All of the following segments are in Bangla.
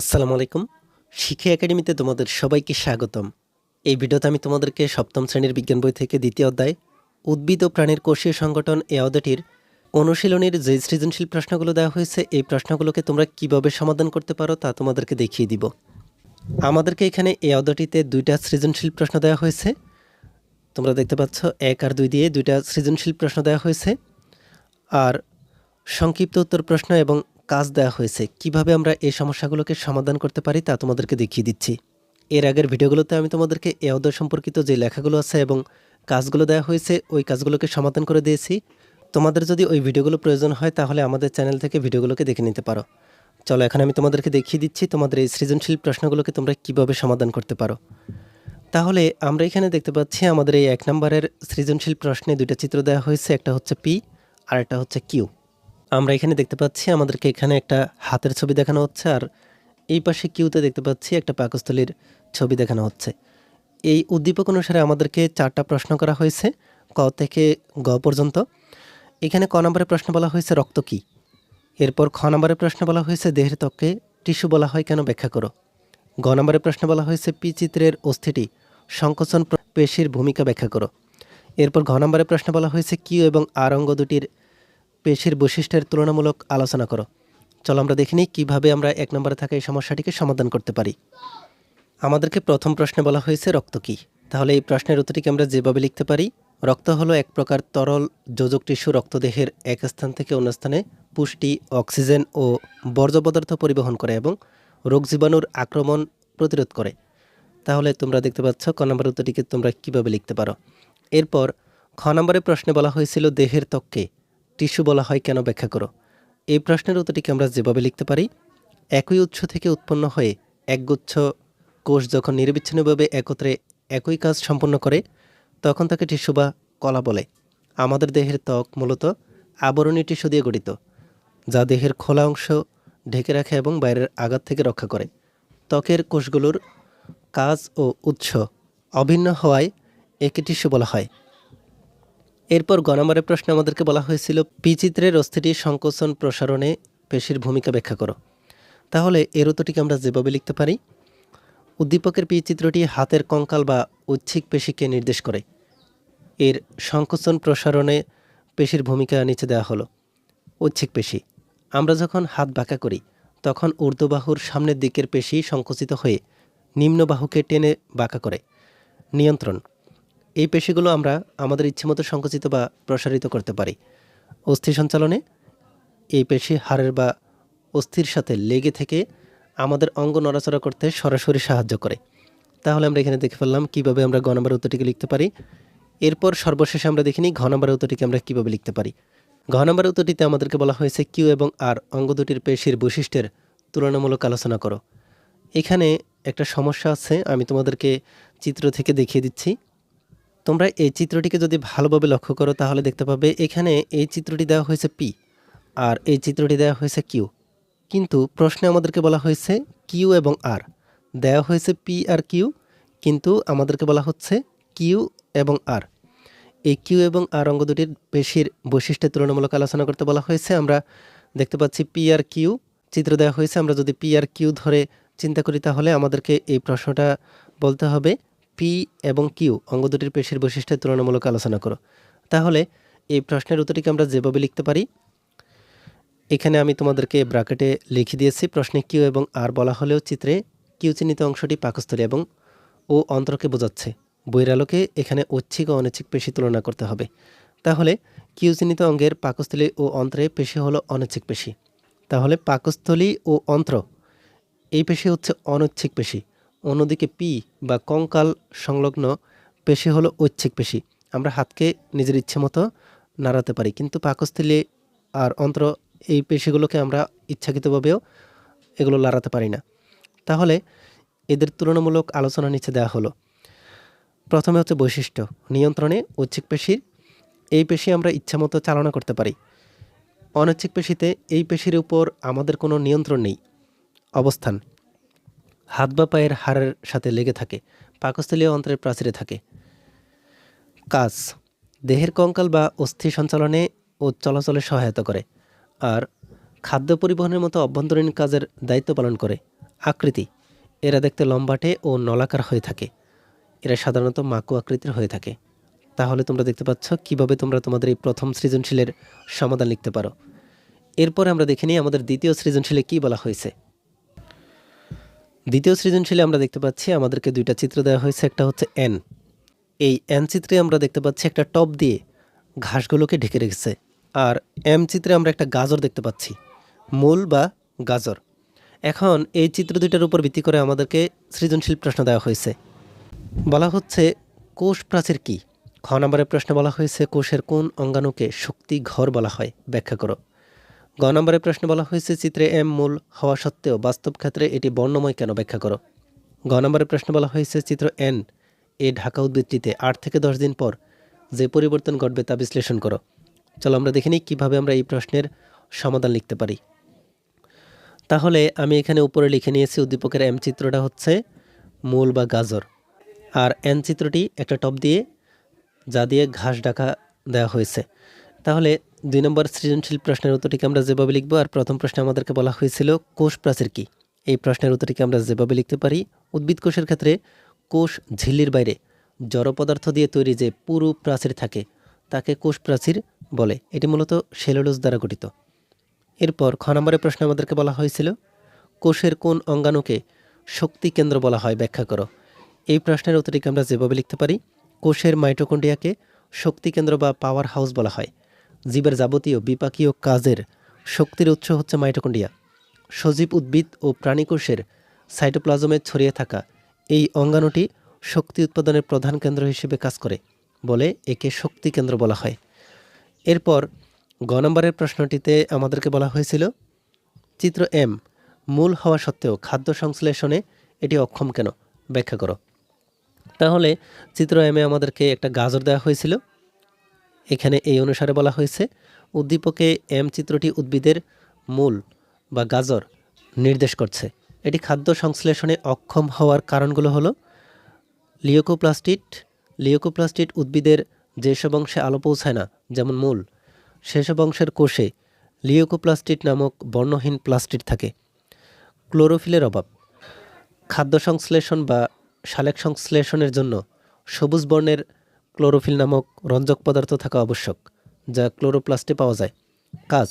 আসসালামু আলাইকুম। শিক্ষা একাডেমিতে তোমাদের সবাইকে স্বাগতম। এই ভিডিওতে আমি তোমাদেরকে সপ্তম শ্রেণির বিজ্ঞান বই থেকে দ্বিতীয় অধ্যায়, উদ্ভিদ ও প্রাণীর কোষীয় সংগঠন এই অধ্যায়টির অনুশীলনের যে সৃজনশীল প্রশ্নগুলো দেওয়া হয়েছে, এই প্রশ্নগুলোকে তোমরা কীভাবে সমাধান করতে পারো তা তোমাদেরকে দেখিয়ে দিব। আমাদেরকে এখানে এই অধ্যায়টিতে দুইটা সৃজনশীল প্রশ্ন দেওয়া হয়েছে। তোমরা দেখতে পাচ্ছ, এক আর দুই দিয়ে দুইটা সৃজনশীল প্রশ্ন দেওয়া হয়েছে। আর সংক্ষিপ্ত উত্তর প্রশ্ন এবং কাজ দেওয়া হয়েছে, কীভাবে আমরা এই সমস্যাগুলোকে সমাধান করতে পারি তা তোমাদেরকে দেখিয়ে দিচ্ছি। এর আগের ভিডিওগুলোতে আমি তোমাদেরকে এ সম্পর্কিত যে লেখাগুলো আছে এবং কাজগুলো দেওয়া হয়েছে, ওই কাজগুলোকে সমাধান করে দিয়েছি। তোমাদের যদি ওই ভিডিওগুলো প্রয়োজন হয়, তাহলে আমাদের চ্যানেল থেকে ভিডিওগুলোকে দেখে নিতে পারো। চলো, এখন আমি তোমাদেরকে দেখিয়ে দিচ্ছি তোমাদের এই সৃজনশীল প্রশ্নগুলোকে তোমরা কীভাবে সমাধান করতে পারো। তাহলে, আমরা এখানে দেখতে পাচ্ছি আমাদের এই এক নম্বরের সৃজনশীল প্রশ্নে দুইটা চিত্র দেওয়া হয়েছে, একটা হচ্ছে পি আর একটা হচ্ছে কিউ আমরা এখানে দেখতে পাচ্ছি আমাদেরকে এখানে একটা হাতের ছবি দেখানো হচ্ছে, আর এই পাশে কিউতে দেখতে পাচ্ছি একটা পাকস্থলীর ছবি দেখানো হচ্ছে। এই উদ্দীপক অনুসারে আমাদেরকে চারটা প্রশ্ন করা হয়েছে, ক থেকে গ পর্যন্ত। এখানে ক নম্বরের প্রশ্ন বলা হয়েছে, রক্ত কী? এরপর খ নম্বরের প্রশ্ন বলা হয়েছে, দেহের ত্বকে টিস্যু বলা হয় কেন ব্যাখ্যা করো? গ নম্বরের প্রশ্ন বলা হয়েছে পি চিত্রের অস্থিটি সংকোচন পেশির ভূমিকা ব্যাখ্যা করো। এরপর ঘ নম্বরের প্রশ্ন বলা হয়েছে, কিউ এবং আর অঙ্গ দুটির পেশির বৈশিষ্ট্যের তুলনামূলক আলোচনা করো। চলো আমরা দেখে নিই কীভাবে আমরা এক নম্বরে থাকা এই সমস্যাটিকে সমাধান করতে পারি। আমাদেরকে প্রথম প্রশ্নে বলা হয়েছে, রক্ত কী? তাহলে এই প্রশ্নের উত্তরটিকে আমরা যেভাবে লিখতে পারি, রক্ত হলো এক প্রকার তরল যোজক টিস্যু রক্তদেহের এক স্থান থেকে অন্য স্থানে পুষ্টি, অক্সিজেন ও বর্জ্য পদার্থ পরিবহন করে এবং রোগ জীবাণুর আক্রমণ প্রতিরোধ করে। তাহলে তোমরা দেখতে পাচ্ছ, ক নম্বর উত্তরটিকে তোমরা কীভাবে লিখতে পারো? এরপর খ নম্বরের প্রশ্নে বলা হয়েছিল দেহের ত্বককে। টিস্যু বলা হয় কেন ব্যাখ্যা করো? এই প্রশ্নের উত্তরটিকে আমরা যেভাবে লিখতে পারি, একই উৎস থেকে উৎপন্ন হয়ে একগুচ্ছ কোষ যখন নিরবিচ্ছিন্নভাবে একত্রে একই কাজ সম্পন্ন করে, তখন তাকে টিস্যু বা কলা বলে। আমাদের দেহের ত্বক মূলত আবরণী টিস্যু দিয়ে গঠিত, যা দেহের খোলা অংশ ঢেকে রাখে এবং বাইরের আঘাত থেকে রক্ষা করে। ত্বকের কোষগুলোর কাজ ও উৎস অভিন্ন হওয়ায় একে টিস্যু বলা হয়। এরপর গণমারের প্রশ্নে আমাদেরকে বলা হয়েছিল পিচিত্রের অস্থিটির সংকোচন প্রসারণে পেশির ভূমিকা ব্যাখ্যা করো। তাহলে এর উত্তরটিকে আমরা যেভাবে লিখতে পারি, উদ্দীপকের পি চিত্রটি হাতের কঙ্কাল বা ঐচ্ছিক পেশিকে নির্দেশ করে। এর সংকোচন প্রসারণে পেশির ভূমিকা নিচে দেওয়া হলো। ঐচ্ছিক পেশি। আমরা যখন হাত বাঁকা করি, তখন ঊর্ধ্ববাহুর সামনের দিকের পেশি সংকুচিত হয়ে নিম্ন বাহুকে টেনে বাঁকা করে। নিয়ন্ত্রণ। এই পেশিগুলো আমরা আমাদের ইচ্ছেমতো সংকুচিত বা প্রসারিত করতে পারি। অস্থি সঞ্চালনে এই পেশি হাড়ের বা অস্থির সাথে লেগে থেকে আমাদের অঙ্গ নড়াচড়া করতে সরাসরি সাহায্য করে। তাহলে আমরা এখানে দেখে ফেললাম কীভাবে আমরা নম্বর উত্তরটিকে লিখতে পারি। এরপর সর্বশেষে আমরা দেখিনি ঘ নম্বর উত্তরটিকে আমরা কীভাবে লিখতে পারি। ঘ নম্বর উত্তরটিতে আমাদেরকে বলা হয়েছে কিউ এবং আর অঙ্গ দুটির পেশির বৈশিষ্ট্যের তুলনামূলক আলোচনা করো। এখানে একটা সমস্যা আছে, আমি তোমাদেরকে চিত্র থেকে দেখিয়ে দিচ্ছি। তোমরা এই চিত্রটিকে যদি ভালোভাবে লক্ষ্য করো, তাহলে দেখতে পাবে এখানে এই চিত্রটি দেওয়া হয়েছে পি আর এই চিত্রটি দেওয়া হয়েছে কিউ কিন্তু প্রশ্নে আমাদেরকে বলা হয়েছে কিউ এবং আর দেওয়া হয়েছে পি আর কিউ কিন্তু আমাদেরকে বলা হচ্ছে কিউ এবং আর এই কিউ এবং আর অঙ্গ দুটির পেশির বৈশিষ্ট্যের তুলনামূলক আলোচনা করতে বলা হয়েছে। আমরা দেখতে পাচ্ছি পি আর কিউ চিত্র দেওয়া হয়েছে, আমরা যদি পি আর কিউ ধরে চিন্তা করি, তাহলে আমাদেরকে এই প্রশ্নটা বলতে হবে। পি এবং কিউ অঙ্গ দুটির পেশির বৈশিষ্ট্যের তুলনামূলক আলোচনা করো। তাহলে এই প্রশ্নের উত্তরটিকে আমরা যেভাবে লিখতে পারি, এখানে আমি তোমাদেরকে ব্রাকেটে লিখে দিয়েছি, প্রশ্নে কিউ এবং আর বলা হলেও চিত্রে কিউ চিহ্নিত অংশটি পাকস্থলী এবং ও অন্ত্রকে বোঝাচ্ছে। বইয়ের আলোকে এখানে ঐচ্ছিক ও অনৈচ্ছিক পেশি তুলনা করতে হবে। তাহলে কিউ চিহ্নিত অঙ্গের পাকস্থলী ও অন্ত্রে পেশি হলো অনৈচ্ছিক পেশি। তাহলে পাকস্থলী ও অন্ত্র, এই পেশি হচ্ছে অনৈচ্ছিক পেশি। অন্যদিকে পি বা কঙ্কাল সংলগ্ন পেশি হলো ঐচ্ছিক পেশি। আমরা হাতকে নিজের ইচ্ছে মতো নাড়াতে পারি, কিন্তু পাকস্থলী আর অন্ত্র এই পেশিগুলোকে আমরা ইচ্ছাকৃতভাবেও এগুলো লাড়াতে পারি না। তাহলে এদের তুলনামূলক আলোচনা নিচে দেওয়া হলো। প্রথমে হচ্ছে বৈশিষ্ট্য, নিয়ন্ত্রণে ঐচ্ছিক পেশির এই পেশি আমরা ইচ্ছামতো চালনা করতে পারি। অনৈচ্ছিক পেশিতে এই পেশির উপর আমাদের কোনো নিয়ন্ত্রণ নেই। অবস্থান হাত বা পায়ের হাড়ের সাথে লেগে থাকে, পাকস্থলীয় অন্ত্রের প্রাচীরে থাকে। কাজ, দেহের কঙ্কাল বা অস্থি সঞ্চালনে ও চলাচলে সহায়তা করে, আর খাদ্য পরিবহনের মতো অভ্যন্তরীণ কাজের দায়িত্ব পালন করে। আকৃতি, এরা দেখতে লম্বাটে ও নলাকার হয়ে থাকে। এরা সাধারণত মাকু আকৃতির হয়ে থাকে। তাহলে তোমরা দেখতে পাচ্ছ কীভাবে তোমরা তোমাদের এই প্রথম সৃজনশীলের সমাধান লিখতে পারো। এরপর আমরা দেখে নিই আমাদের দ্বিতীয় সৃজনশীলে কি বলা হয়েছে। দ্বিতীয় সৃজনশীলে আমরা দেখতে পাচ্ছি আমাদেরকে দুইটা চিত্র দেওয়া হয়েছে, একটা হচ্ছে এন এই এন চিত্রে আমরা দেখতে পাচ্ছি একটা টপ দিয়ে ঘাসগুলোকে ঢেকে রেখেছে, আর এম চিত্রে আমরা একটা গাজর দেখতে পাচ্ছি, মূল বা গাজর। এখন এই চিত্র দুইটার উপর ভিত্তি করে আমাদেরকে সৃজনশীল প্রশ্ন দেওয়া হয়েছে। বলা হচ্ছে, কোষ প্রাচীর কি? খ নম্বরের প্রশ্নে বলা হয়েছে, কোষের কোন অঙ্গাণুকে শক্তি ঘর বলা হয়, ব্যাখ্যা করো। গ নম্বরের প্রশ্নে বলা হয়েছে, চিত্রে এম মূল হওয়া সত্ত্বেও বাস্তব ক্ষেত্রে এটি বর্ণময় কেন ব্যাখ্যা করো? গ নম্বরের প্রশ্নে বলা হয়েছে, চিত্র এন এ ঢাকা উদ্ভিদটিতে আট থেকে দশ দিন পর যে পরিবর্তন ঘটবে তা বিশ্লেষণ করো। চলো আমরা দেখে নিই কীভাবে আমরা এই প্রশ্নের সমাধান লিখতে পারি। তাহলে আমি এখানে উপরে লিখে নিয়েছি, উদ্দীপকের এম চিত্রটা হচ্ছে মূল বা গাজর। আর এন চিত্রটি একটা টপ দিয়ে, যা দিয়ে ঘাস ঢাকা দেওয়া হয়েছে। তাহলে দুই নম্বর সৃজনশীল প্রশ্নের উত্তরটিকে আমরা যেভাবে লিখব, আর প্রথম প্রশ্নে আমাদেরকে বলা হয়েছিল, কোষ প্রাচীর কি? এই প্রশ্নের উত্তরটিকে আমরা যেভাবে লিখতে পারি, উদ্ভিদ কোষের ক্ষেত্রে কোষ ঝিল্লির বাইরে জড় পদার্থ দিয়ে তৈরি যে পুরু প্রাচীর থাকে, তাকে কোষ প্রাচীর বলে। এটি মূলত সেলুলোজ দ্বারা গঠিত। এরপর খ নম্বরের প্রশ্নে আমাদেরকে বলা হয়েছিল, কোষের কোন অঙ্গাণুকে শক্তি কেন্দ্র বলা হয়? ব্যাখ্যা করো। এই প্রশ্নের উত্তরটিকে আমরা যেভাবে লিখতে পারি, কোষের মাইটোকন্ড্রিয়াকে শক্তি কেন্দ্র বা পাওয়ার হাউস বলা হয়। জীবের যাবতীয় বিপাকীয় কাজের শক্তির উৎস হচ্ছে মাইটোকন্ড্রিয়া। সজীব উদ্ভিদ ও প্রাণী কোষের সাইটোপ্লাজমে ছড়িয়ে থাকা এই অঙ্গাণুটি শক্তি উৎপাদনের প্রধান কেন্দ্র হিসেবে কাজ করে বলে একে শক্তি কেন্দ্র বলা হয়। এরপর গ নম্বরের প্রশ্নটিতে আমাদেরকে বলা হয়েছিল, চিত্র এম, মূল হওয়া সত্ত্বেও খাদ্য সংশ্লেষণে এটি অক্ষম কেন? ব্যাখ্যা করো। তাহলে চিত্র এমে আমাদেরকে একটা গাজর দেওয়া হয়েছিল। এখানে এই অনুসারে বলা হয়েছে, উদ্দীপকে এম চিত্রটি উদ্ভিদের মূল বা গাজর নির্দেশ করছে। এটি খাদ্য সংশ্লেষণে অক্ষম হওয়ার কারণগুলো হলো, লিওকোপ্লাস্টিড লিওকোপ্লাস্টিড উদ্ভিদের যেসব অংশে আলো পৌঁছায় না, যেমন মূল, সেসব অংশের কোষে লিওকোপ্লাস্টিড নামক বর্ণহীন প্লাস্টিড থাকে। ক্লোরোফিলের অভাব, খাদ্য সংশ্লেষণ বা শালেক সংশ্লেষণের জন্য সবুজ বর্ণের ক্লোরোফিল নামক রঞ্জক পদার্থ থাকা আবশ্যক, যা ক্লোরোপ্লাস্টে পাওয়া যায়। কাজ,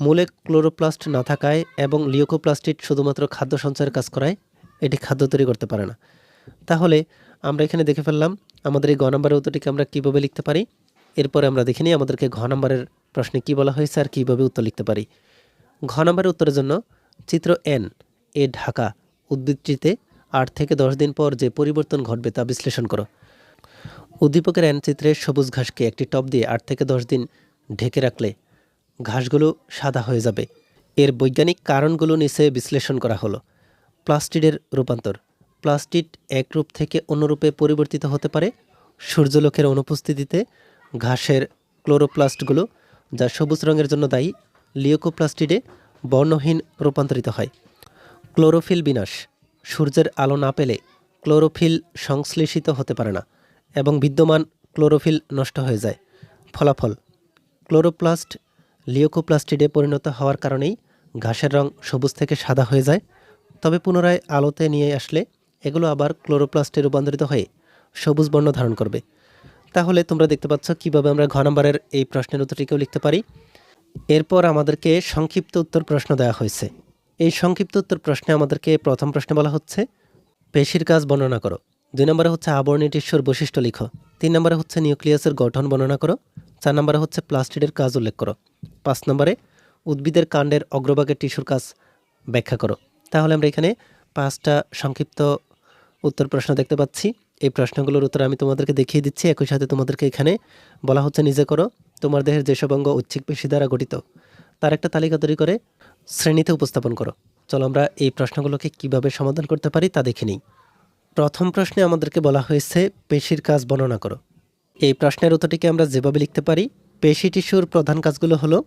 মূলে ক্লোরোপ্লাস্ট না থাকায় এবং লিওকোপ্লাস্টিড শুধুমাত্র খাদ্য সঞ্চয়ের কাজ করায় এটি খাদ্য তৈরি করতে পারে না। তাহলে, আমরা এখানে দেখে ফেললাম আমাদের এই গ নম্বরের উত্তরটিকে আমরা কীভাবে লিখতে পারি। এরপরে আমরা দেখে নিই আমাদেরকে ঘ নম্বরের প্রশ্নে কী বলা হয়েছে আর কীভাবে উত্তর লিখতে পারি। ঘ নম্বরের উত্তরের জন্য চিত্র এন এ ঢাকা উদ্ভিদটিতে আট থেকে দশ দিন পর যে পরিবর্তন ঘটবে তা বিশ্লেষণ করো। উদ্দীপকের এন চিত্রে সবুজ ঘাসকে একটি টব দিয়ে আট থেকে দশ দিন ঢেকে রাখলে ঘাসগুলো সাদা হয়ে যাবে। এর বৈজ্ঞানিক কারণগুলো নিচে বিশ্লেষণ করা হলো। প্লাস্টিডের রূপান্তর। প্লাস্টিড এক রূপ থেকে অন্য রূপে পরিবর্তিত হতে পারে। সূর্যলোকের অনুপস্থিতিতে ঘাসের ক্লোরোপ্লাস্টগুলো, যা সবুজ রঙের জন্য দায়ী, লিওকোপ্লাস্টিডে বর্ণহীন রূপান্তরিত হয়। ক্লোরোফিল বিনাশ। সূর্যের আলো না পেলে ক্লোরোফিল সংশ্লেষিত হতে পারে না। এবং বিদ্যমান ক্লোরোফিল নষ্ট হয়ে যায়। ফলাফল, ক্লোরোপ্লাস্ট লিওকোপ্লাস্টিডে পরিণত হওয়ার কারণেই ঘাসের রং সবুজ থেকে সাদা হয়ে যায়। তবে পুনরায় আলোতে নিয়ে আসলে এগুলো আবার ক্লোরোপ্লাস্টে রূপান্তরিত হয়ে সবুজ বর্ণ ধারণ করবে। তাহলে তোমরা দেখতে পাচ্ছ কীভাবে আমরা ঘ নম্বরের এই প্রশ্নের উত্তরটিকেও লিখতে পারি। এরপর আমাদেরকে সংক্ষিপ্ত উত্তর প্রশ্ন দেওয়া হয়েছে। এই সংক্ষিপ্ত উত্তর প্রশ্নে আমাদেরকে প্রথম প্রশ্নে বলা হচ্ছে, পেশির কাজ বর্ণনা করো। দুই নম্বরে হচ্ছে আবরণী টিস্যুর বৈশিষ্ট্য লিখো। তিন নম্বরে হচ্ছে নিউক্লিয়াসের গঠন বর্ণনা করো। চার নম্বরে হচ্ছে প্লাস্টিডের কাজ উল্লেখ করো। পাঁচ নম্বরে উদ্ভিদের কাণ্ডের অগ্রভাগের টিস্যুর কাজ ব্যাখ্যা করো। তাহলে আমরা এখানে পাঁচটা সংক্ষিপ্ত উত্তর প্রশ্ন দেখতে পাচ্ছি। এই প্রশ্নগুলোর উত্তর আমি তোমাদেরকে দেখিয়ে দিচ্ছি। একই সাথে তোমাদেরকে এখানে বলা হচ্ছে নিজে করো। তোমার দেহের যেসব অঙ্গ ঐচ্ছিক পেশি দ্বারা গঠিত, তার একটা তালিকা তৈরি করে শ্রেণীতে উপস্থাপন করো। চলো আমরা এই প্রশ্নগুলোকে কীভাবে সমাধান করতে পারি তা দেখে নিই। প্রথম প্রশ্নে আমাদেরকে বলা হয়েছে পেশির কাজ বর্ণনা করো। এই প্রশ্নের উত্তরটিকে আমরা যেভাবে লিখতে পারি, পেশি টিস্যুর প্রধান কাজগুলো হলো,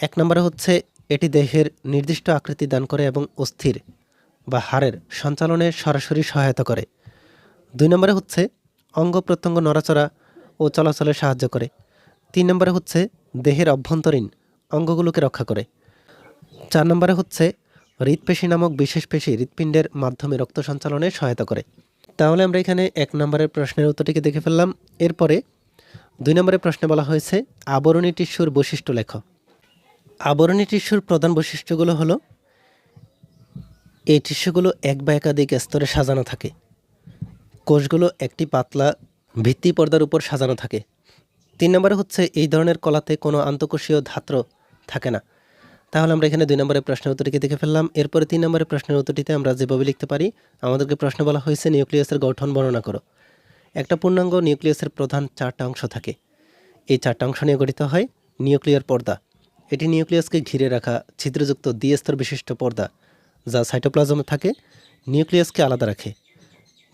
এক নম্বরে হচ্ছে এটি দেহের নির্দিষ্ট আকৃতি দান করে এবং অস্থির বা হাড়ের সঞ্চালনে সরাসরি সহায়তা করে। দুই নম্বরে হচ্ছে অঙ্গ প্রত্যঙ্গ নড়াচড়া ও চলাচলে সাহায্য করে। তিন নম্বরে হচ্ছে দেহের অভ্যন্তরীণ অঙ্গগুলোকে রক্ষা করে। চার নম্বরে হচ্ছে হৃৎপেশি নামক বিশেষ পেশি হৃৎপিণ্ডের মাধ্যমে রক্ত সঞ্চালনে সহায়তা করে। তাহলে আমরা এখানে এক নম্বরের প্রশ্নের উত্তরটিকে দেখে ফেললাম। এরপরে দুই নম্বরের প্রশ্নে বলা হয়েছে, আবরণী টিস্যুর বৈশিষ্ট্য লেখ। আবরণী টিস্যুর প্রধান বৈশিষ্ট্যগুলো হলো, এই টিস্যুগুলো এক বা একাধিক স্তরে সাজানো থাকে। কোষগুলো একটি পাতলা ভিত্তি পর্দার উপর সাজানো থাকে। তিন নম্বরে হচ্ছে, এই ধরনের কলাতে কোনো আন্তঃকোষীয় ধাত্র থাকে না। তাহলে আমরা এখানে দুই নম্বরের প্রশ্নের উত্তরটিকে দেখে ফেললাম। এরপরে তিন নম্বরের প্রশ্নের উত্তরটিতে আমরা যেভাবে লিখতে পারি, আমাদেরকে প্রশ্ন বলা হয়েছে, নিউক্লিয়াসের গঠন বর্ণনা করো। একটা পূর্ণাঙ্গ নিউক্লিয়াসের প্রধান চারটা অংশ থাকে। এই চারটা অংশ নিয়ে গঠিত হয় নিউক্লিয়ার পর্দা। এটি নিউক্লিয়াসকে ঘিরে রাখা ছিদ্রযুক্ত দ্বিস্তর বিশিষ্ট পর্দা, যা সাইটোপ্লাজমে থাকে, নিউক্লিয়াসকে আলাদা রাখে।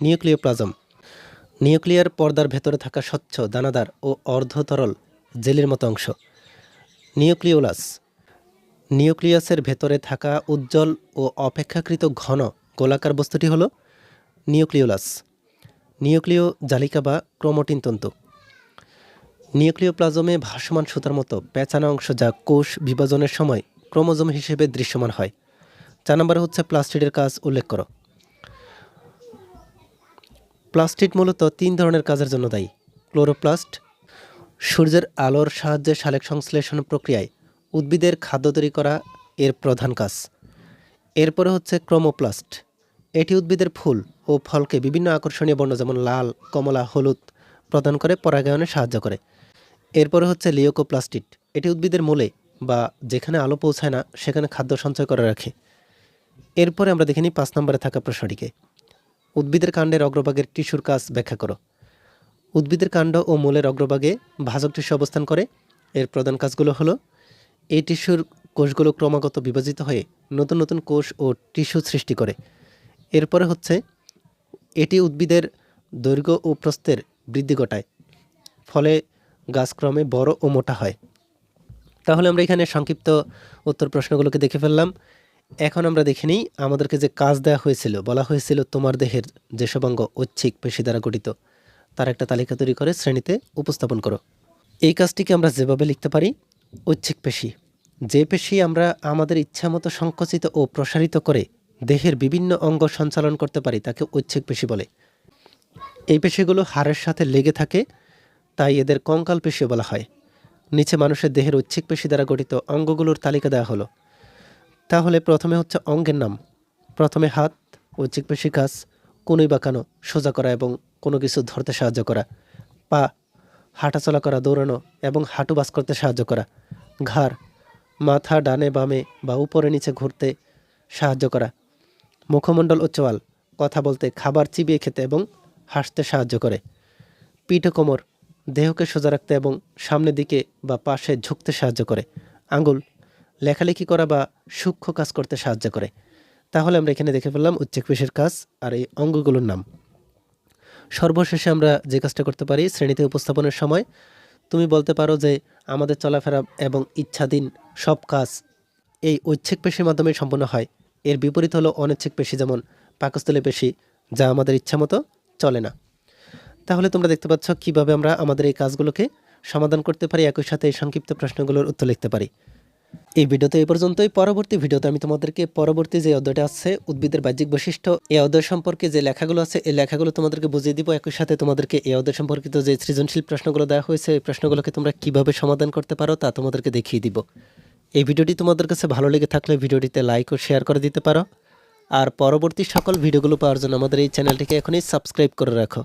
নিউক্লিওপ্লাজম। নিউক্লিয়ার পর্দার ভেতরে থাকা স্বচ্ছ দানাদার ও অর্ধতরল জেলির মতো অংশ। নিউক্লিওলাস। নিউক্লিয়াসের ভেতরে থাকা উজ্জ্বল ও অপেক্ষাকৃত ঘন গোলাকার বস্তুটি হল নিউক্লিওলাস। নিউক্লিয় জালিকা বা ক্রোমোটিন তন্তু। নিউক্লিওপ্লাজমে ভাসমান সুতার মতো পেঁচানো অংশ যা কোষ বিভাজনের সময় ক্রোমোজোম হিসেবে দৃশ্যমান হয়। চার নম্বরে হচ্ছে প্লাস্টিডের কাজ উল্লেখ করো। প্লাস্টিড মূলত তিন ধরনের কাজের জন্য দায়ী। ক্লোরোপ্লাস্ট, সূর্যের আলোর সাহায্যে সালেক সংশ্লেষণ প্রক্রিয়ায় উদ্ভিদের খাদ্য তৈরি করা এর প্রধান কাজ। এরপরে হচ্ছে ক্রোমোপ্লাস্ট। এটি উদ্ভিদের ফুল ও ফলকে বিভিন্ন আকর্ষণীয় বর্ণ যেমন লাল, কমলা, হলুদ প্রদান করে পরাগায়নে সাহায্য করে। এরপরে হচ্ছে লিওকোপ্লাস্টিড। এটি উদ্ভিদের মূলে বা যেখানে আলো পৌঁছায় না, সেখানে খাদ্য সঞ্চয় করে রাখে। এরপরে আমরা দেখে নিই পাঁচ নম্বরে থাকা প্রশ্নটিকে। উদ্ভিদের কাণ্ডের অগ্রভাগের টিস্যুর কাজ ব্যাখ্যা করো। উদ্ভিদের কাণ্ড ও মূলের অগ্রভাগে ভাজক টিস্যু অবস্থান করে। এর প্রধান কাজগুলো হলো এই টিস্যুর কোষগুলো ক্রমাগত বিভাজিত হয়ে নতুন নতুন কোষ ও টিস্যু সৃষ্টি করে। এরপরে হচ্ছে এটি উদ্ভিদের দৈর্ঘ্য ও প্রস্থের বৃদ্ধি ঘটায়, ফলে গাছ ক্রমে বড় ও মোটা হয়। তাহলে আমরা এখানে সংক্ষিপ্ত উত্তর প্রশ্নগুলোকে দেখে ফেললাম। এখন আমরা দেখে নিই আমাদেরকে যে কাজ দেওয়া হয়েছিল, বলা হয়েছিল তোমার দেহের যেসব অঙ্গ ঐচ্ছিক পেশি দ্বারা গঠিত, তার একটা তালিকা তৈরি করে শ্রেণীতে উপস্থাপন করো। এই কাজটিকে আমরা যেভাবে লিখতে পারি ঐচ্ছিক পেশি। যে পেশি আমরা আমাদের ইচ্ছামতো সংকুচিত ও প্রসারিত করে দেহের বিভিন্ন অঙ্গ সঞ্চালন করতে পারি, তাকে ঐচ্ছিক পেশি বলে। এই পেশিগুলো হাড়ের সাথে লেগে থাকে, তাই এদের কঙ্কাল পেশিও বলা হয়। নিচে মানুষের দেহের ঐচ্ছিক পেশি দ্বারা গঠিত অঙ্গগুলোর তালিকা দেওয়া হলো। তাহলে প্রথমে হচ্ছে অঙ্গের নাম। প্রথমে হাত ঐচ্ছিক পেশি কাজ, কোনোই বাঁকানো, সোজা করা এবং কোনো কিছু ধরতে সাহায্য করা। পা হাঁটাচলা করা, দৌড়ানো এবং হাঁটু বাস করতে সাহায্য করা। ঘাড়, মাথা, ডানে, বামে বা উপরে নিচে ঘুরতে সাহায্য করা। মুখমণ্ডল ও চোয়াল, কথা বলতে, খাবার চিবিয়ে খেতে এবং হাসতে সাহায্য করে। পিঠ কোমর, দেহকে সোজা রাখতে এবং সামনের দিকে বা পাশে ঝুঁকতে সাহায্য করে। আঙ্গুল লেখালেখি করা বা সূক্ষ্ম কাজ করতে সাহায্য করে। তাহলে আমরা এখানে দেখে ফেললাম উচ্চেক পেশের কাজ আর এই অঙ্গগুলোর নাম। সর্বশেষে আমরা যে কাজটা করতে পারি শ্রেণীতে উপস্থাপনের সময়, তুমি বলতে পারো যে আমাদের চলাফেরা এবং ইচ্ছাধীন সব কাজ এই ঐচ্ছিক পেশির মাধ্যমে সম্পন্ন হয়। এর বিপরীত হলো অনৈচ্ছিক পেশি যেমন পাকস্থলী পেশি, যা আমাদের ইচ্ছা মতো চলে না। তাহলে তোমরা দেখতে পাচ্ছ কীভাবে আমরা আমাদের এই কাজগুলোকে সমাধান করতে পারি, একই সাথে এই সংক্ষিপ্ত প্রশ্নগুলোর উত্তর লিখতে পারি। এই ভিডিওতে এই পর্যন্তই। পরবর্তী ভিডিওতে আমি তোমাদেরকে পরবর্তী যে অধ্যায়টা আছে, উদ্ভিদের বাহ্যিক বৈশিষ্ট্য, এই অধ্যায় সম্পর্কে যে লেখাগুলো আছে, এই লেখাগুলো তোমাদেরকে বুঝিয়ে দিব। একই সাথে তোমাদেরকে এই অধ্যায় সম্পর্কিত যে সৃজনশীল প্রশ্নগুলো দেওয়া হয়েছে, এই প্রশ্নগুলোকে তোমরা কীভাবে সমাধান করতে পারো তা তোমাদেরকে দেখিয়ে দিব। এই ভিডিওটি তোমাদের কাছে ভালো লেগে থাকলে ভিডিওটিতে লাইক ও শেয়ার করে দিতে পারো। আর পরবর্তী সকল ভিডিওগুলো পাওয়ার জন্য আমাদের এই চ্যানেলটিকে এখনই সাবস্ক্রাইব করে রাখো।